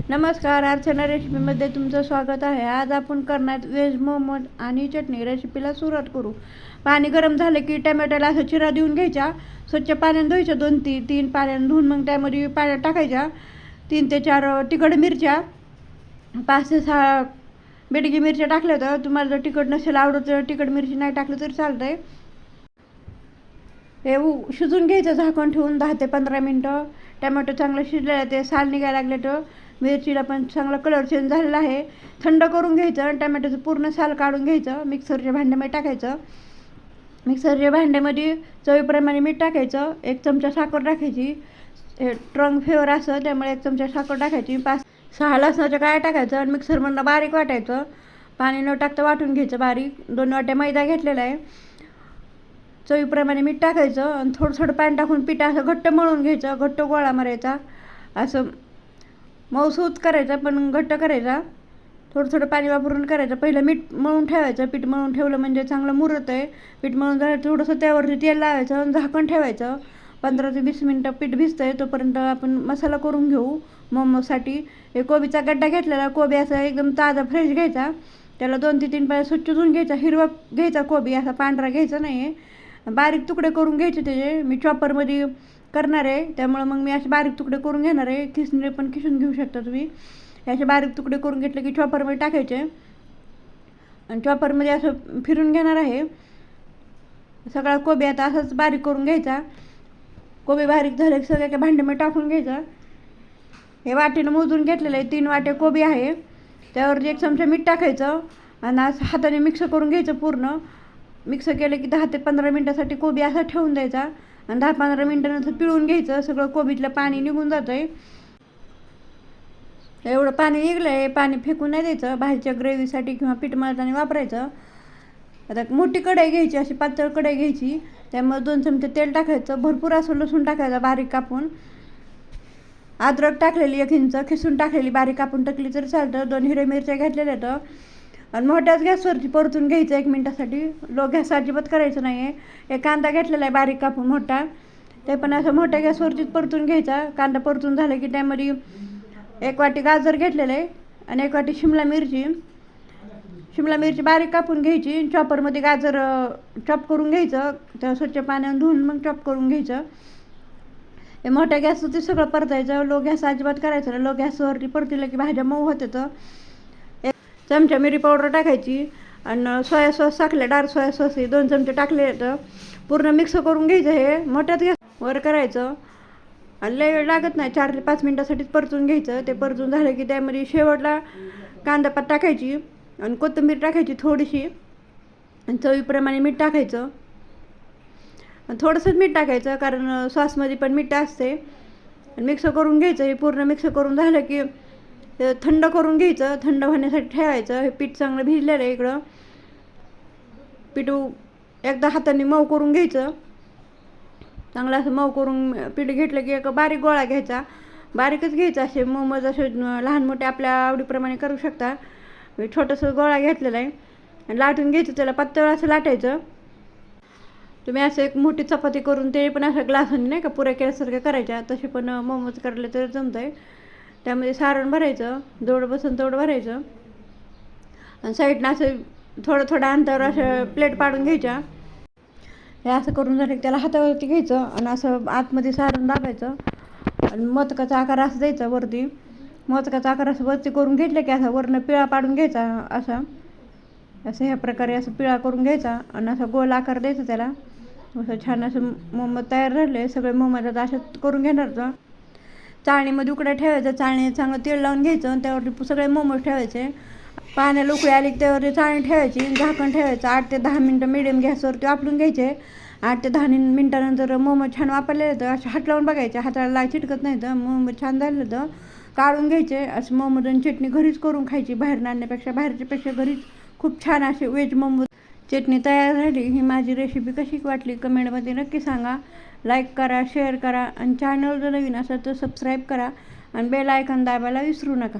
नमस्कार अर्चना रेसिपीमध्ये तुमचं स्वागत आहे. आज आपण करणार व्हेज मोमोज आणि चटणी रेसिपीला सुरुवात करू. पाणी गरम झालं की टमॅटोला असं चिरा देऊन घ्यायच्या स्वच्छ पाण्याने धुवायच्या दोन तीन तीन पाण्याने धुवून मग त्यामध्ये पाण्यात टाकायच्या तीन ते चार तिखट मिरच्या पाच ते सहा बेडगी मिरच्या टाकल्या तर तुम्हाला जर तिखट नसेल आवडत तर तिखट मिरची नाही टाकलं तरी चालतं आहे हे उ- शिजून घ्यायचं झाकण ठेवून दहा ते पंधरा मिनटं. टमॅटो चांगलं शिजलेलं ते साल निघायला लागले तर मिरचीला पण चांगला कलर चेंज झालेला आहे. थंड करून घ्यायचं आणि टमॅटोचं पूर्ण साल काढून घ्यायचं. मिक्सरच्या भांड्यामध्ये टाकायचं. मिक्सरच्या भांड्यामध्ये चवीप्रमाणे मीठ टाकायचं. एक चमचा साखर टाकायची. हे स्ट्रॉंग फ्लेवर असं त्यामुळे एक चमचा साखर टाकायची. पाच सहा लसणाच्या काय टाकायचं आणि मिक्सरमधनं बारीक वाटायचं. पाणी न टाकता वाटून घ्यायचं बारीक. दोन वाट्या मैदा घेतलेला आहे. चवीप्रमाणे मीठ टाकायचं आणि थोडं थोडं पाणी टाकून पीठ असं घट्ट मळून घ्यायचं. घट्ट गोळा मारायचा. असं मऊसूत करायचा पण घट्ट करायचा. थोडं थोडं पाणी वापरून करायचं. पहिलं मीठ मळून ठेवायचं. पीठ मळून ठेवलं म्हणजे चांगलं मुरत आहे. पीठ मळून झालं थोडंसं त्यावरती तेल लावायचं आणि झाकण ठेवायचं. पंधरा ते वीस मिनटं पीठ भिजतं आहे तोपर्यंत आपण मसाला करून घेऊ मोमोसाठी हे कोबीचा गड्डा घेतलेला. कोबी असा एकदम ताजा फ्रेश घ्यायचा. त्याला दोन ते तीन पाय स्वच्छ धुवून घ्यायचा. हिरवा घ्यायचा कोबी. असा पांढरा घ्यायचा नाही आहे बारीक तुकडे करून घ्यायचे त्याचे. मी चॉपरमध्ये करणार आहे. त्यामुळं मग मी असे बारीक तुकडे करून घेणार आहे. खिसणे पण खिसून घेऊ शकता तुम्ही. हे असे बारीक तुकडे करून घेतले की चॉपरमध्ये टाकायचे. आणि चॉपरमध्ये असं फिरून घेणार आहे. सगळा कोबी आता असंच बारीक करून घ्यायचा. कोबी बारीक झाले की सगळ्या काय भांड्यामध्ये टाकून घ्यायचा. हे वाटेनं मोजून घेतलेलं आहे. तीन वाटे कोबी आहे. त्यावरती एक चमचा मीठ टाकायचं. आणि असं हाताने मिक्स करून घ्यायचं पूर्ण. मिक्स केलं की दहा ते पंधरा मिनटासाठी कोबी असा ठेवून द्यायचा. आणि दहा पंधरा मिनटानंतर पिळून घ्यायचं सगळं कोबीतलं पाणी निघून जातं आहे एवढं पाणी निघलं आहे पाणी फेकून नाही द्यायचं बाहेरच्या ग्रेव्हीसाठी किंवा पीठ मळताना वापरायचं. आता मोठी कढाई घ्यायची अशी पातळ कढाई घ्यायची. त्यामुळे दोन चमचे तेल टाकायचं भरपूर असं लसूण टाकायचं बारीक कापून. अद्रक टाकलेली एक इंच खिसून टाकलेली बारीक कापून टाकली तरी चालतं. दोन हिरव्या मिरच्या घातलेल्या तर आणि मोठ्याच गॅसवरती परतून घ्यायचं एक मिनटासाठी. लो गॅस अजिबात करायचं नाही आहे एक कांदा घेतलेला आहे बारीक कापून मोठा. ते पण असं मोठ्या गॅसवरतीच परतून घ्यायचा. कांदा परतून झाला की त्यामध्ये एक वाटी गाजर घेतलेलं आहे आणि एक वाटी शिमला मिरची. शिमला मिरची बारीक कापून घ्यायची चॉपरमध्ये गाजर चॉप करून घ्यायचं. त्या स्वच्छ पाण्याने धुवून मग चॉप करून घ्यायचं. हे मोठ्या गॅसवरती सगळं परतायचं. लो गॅस अजिबात करायचं लो गॅसवरती परतिलं की भाज्या मऊ होत्या तर चमचा मिरी पावडर टाकायची आणि सोया सॉस टाकले डार्क सोया सॉस हे दोन चमचे टाकले तर पूर्ण मिक्स करून घ्यायचं हे मोठ्यात गॅस वर करायचं. आणि लय वेळ लागत नाही चार ते पाच मिनटासाठीच परतून घ्यायचं. ते परतून झालं की त्यामध्ये शेवटला कांदा पात टाकायची आणि कोथिंबीर टाकायची थोडीशी. आणि चवीप्रमाणे मीठ टाकायचं. आणि थोडंसंच मीठ टाकायचं कारण सॉसमध्ये पण मीठ असते. आणि मिक्स करून घ्यायचं. हे पूर्ण मिक्स करून झालं की थंड करून घ्यायचं थंड होण्यासाठी ठेवायचं हे पीठ चांगलं भिजलेलं आहे इकडं. पीठ एकदा हाताने मऊ करून घ्यायचं. चांगलं असं मऊ करून पीठ घेतलं की एक बारीक गोळा घ्यायचा. बारीकच घ्यायचा असे मोमोज असे लहान मोठे आपल्या आवडीप्रमाणे करू शकता. मी छोटंसं गोळा घेतलेला आहे. आणि लाटून घ्यायचं त्याला पातळ असं लाटायचं. तुम्ही असं एक मोठी चपाती करून ते पण असं ग्लासाने नाही का पुऱ्या केल्यासारख्या करायच्या. तसे पण मोमोज करले तर जमत आहे त्यामध्ये सारण भरायचं जेवढं बसून तेवढं भरायचं. आणि साईडनं असं थोडं थोडं अंतर असं प्लेट पाडून घ्यायच्या. हे असं करून झालं की त्याला हातावरती घ्यायचं आणि असं आतमध्ये सारण दाबायचं. आणि मोदकाचा आकार असं द्यायचा वरती. मोदकाचा आकार असं वरती करून घेतलं की असा वरनं पिळा पाडून घ्यायचा असा. असं ह्या प्रकारे असं पिळा करून घ्यायचा आणि असा गोल आकार द्यायचा त्याला. असं छान असं मोमोज तयार झाले सगळे मोमत आता असं करून घेणार तर चाळणीमध्ये उकडं ठेवायचं चाळणी चांगलं तेल लावून घ्यायचं आणि त्यावरती सगळे मोमोज ठेवायचे. पाण्याला उकळी आली की त्यावरती चाळणी ठेवायची झाकण ठेवायचं. आठ ते दहा मिनटं मिडियम गॅसवरती वापरून घ्यायचे. आठ ते दहा नि- मिनटानंतर मोमोज छान वापरले तर असं हात लावून बघायचे. हाताला लाय चिटकत नाही तर मोमो छान झालं होतं. काढून घ्यायचे. असं मोमोज आणि चटणी घरीच करून खायची. बाहेर आणण्यापेक्षा बाहेरच्यापेक्षा घरीच खूप छान असे वेज मोमोज चटणी तयार झाली ही माझी रेसिपी कशी वाटली कमेंटमध्ये नक्की सांगा. लाईक करा शेअर करा आणि चॅनल जर नवीन असेल तर सबस्क्राईब करा. आणि बेल आयकन दाबायला विसरू नका.